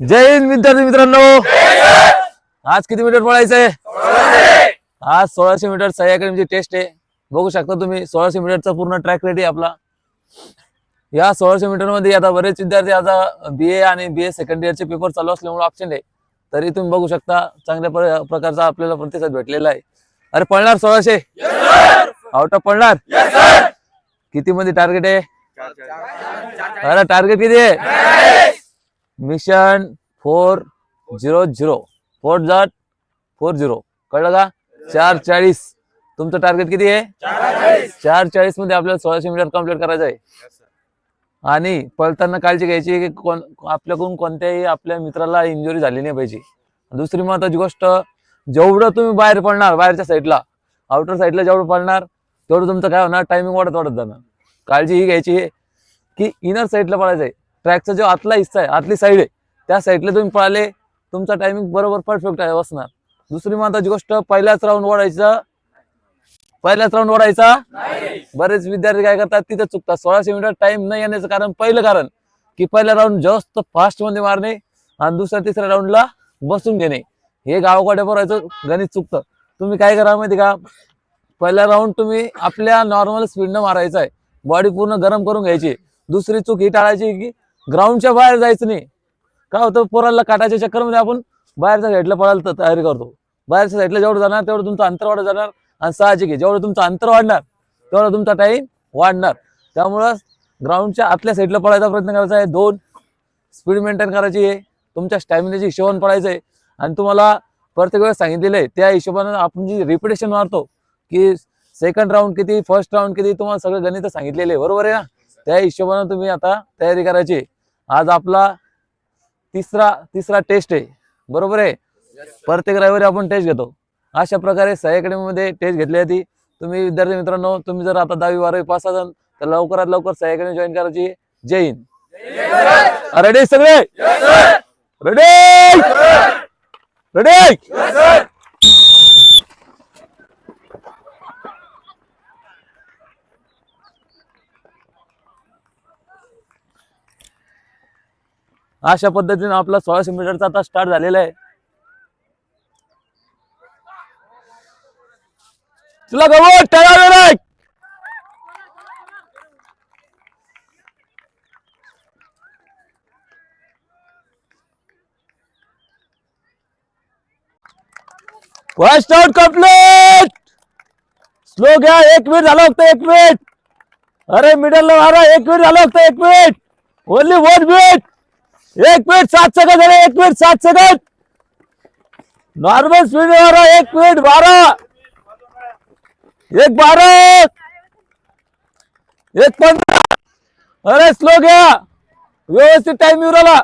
जय हिंद विद्यार्थी मित्रांनो. आज किती मीटर पळायचंय? आज सोळाशे मीटर सह्याकडे टेस्ट आहे. बघू शकता तुम्ही सोळाशे मीटरचा पूर्ण ट्रॅक रेडी आहे आपला. या सोळाशे मीटरमध्ये आता बरेच विद्यार्थी आता बी ए आणि बी ए सेकंड इयरचे पेपर चालू असल्यामुळे ऑप्शन आहे. तरी तुम्ही बघू शकता चांगल्या प्रकारचा आपल्याला प्रतिसाद भेटलेला आहे. अरे पळणार सोळाशे? आउट ऑफ पळणार? किती मध्ये टार्गेट आहे? अरे टार्गेट किती आहे? Mission four zero zero four dot four zero कळलं का? चार चाळीस. तुमचं टार्गेट किती आहे? चार चाळीस. मध्ये आपल्याला सोळाशे मीटर कंप्लीट करायचं आहे. आणि पळताना काळजी घ्यायची की कोण आपल्याकडून कोणत्याही आपल्या मित्राला इंजुरी झाली नाही पाहिजे. दुसरी महत्वाची गोष्ट जेवढं तुम्ही बाहेर पडणार बाहेरच्या साईडला आउटर साईडला जेवढं पडणार तेवढं तुमचं काय होणार? टायमिंग वाढत वाढत जाणार. काळजी ही घ्यायची की इनर साईडला पळायचं आहे. ट्रॅकचा जो आतला हिस्सा आहे आतली साईड आहे त्या साईडला तुम्ही पळाले तुमचा टायमिंग बरोबर परफेक्ट आहे बसणार दुसरी महत्वाची गोष्ट पहिल्याच राऊंड ओढायचा. पहिल्याच राऊंड ओढायचा? बरेच विद्यार्थी काय करतात तिथे चुकतात. सोळाशे मीटर टाइम न येण्याचं कारण पहिलं कारण की पहिला राऊंड जास्त फास्टमध्ये मारणे आणि दुसऱ्या तिसऱ्या राऊंडला बसून घेणे. हे गावकडे बोलायचं गणित चुकतं. तुम्ही काय करा माहिती का? पहिला राऊंड तुम्ही आपल्या नॉर्मल स्पीडनं मारायचा आहे. बॉडी पूर्ण गरम करून घ्यायची. दुसरी चूक ही टाळायची की ग्राउंडच्या बाहेर जायचं नाही. काय होतं पोराला काटाच्या चक्करमध्ये आपण बाहेरच्या साईडला पळायला तर तयारी करतो. बाहेरच्या साईडला जेवढं जाणार तेवढं तुमचं अंतर वाढत जाणार आणि साहजिक आहे. जेवढं तुमचं अंतर वाढणार तेवढा तुमचा टाईम वाढणार. त्यामुळं ग्राउंडच्या आतल्या साईडला पळायचा प्रयत्न करायचा आहे. दोन स्पीड मेंटेन करायची आहे. तुमच्या स्टॅमिनाची हिशोबाने पळायचं आहे. आणि तुम्हाला प्रत्येक वेळेस सांगितलेलं आहे त्या हिशोबाने आपण जी रिपिटेशन मारतो की सेकंड राऊंड किती फर्स्ट राऊंड किती तुम्हाला सगळं गणित सांगितलेले आहे. बरोबर आहे ना? त्या हिशोबाने तुम्ही आता तयारी करायची आहे. आज आपला तिसरा तिसरा टेस्ट आहे. बरोबर आहे? प्रत्येक रविवारी आपण टेस्ट घेतो. अशा प्रकारे सह्या अकॅडमीमध्ये टेस्ट घेतली होती तुम्ही विद्यार्थी मित्रांनो तुम्ही जर आता दहावी बारावी पास असाल तर लवकरात लवकर सह्या अकॅडमी जॉईन करायची. जय हिंद. रेडी सगळे? रेडी रेडी अशा पद्धतीने आपला सोळाशे मीटरचा आता स्टार्ट झालेला आहे. तुला गवत टळा फर्स्ट आउट कंप्लीट स्लो घ्या एक मिनिट झालं होतं एक मिनिट अरे मिडल मारा एक मिनिट झालं होतं एक मिनिट ओनली वन मिनिट एक मिनिट सात सेकंद झाले एक मिनिट सात सेकंद नॉर्मल स्पीड मारा एक मिनिट बारा. एक बारा. एक पंधरा. अरे स्लो घ्या. व्यवस्थित टाइम येऊ राहिला.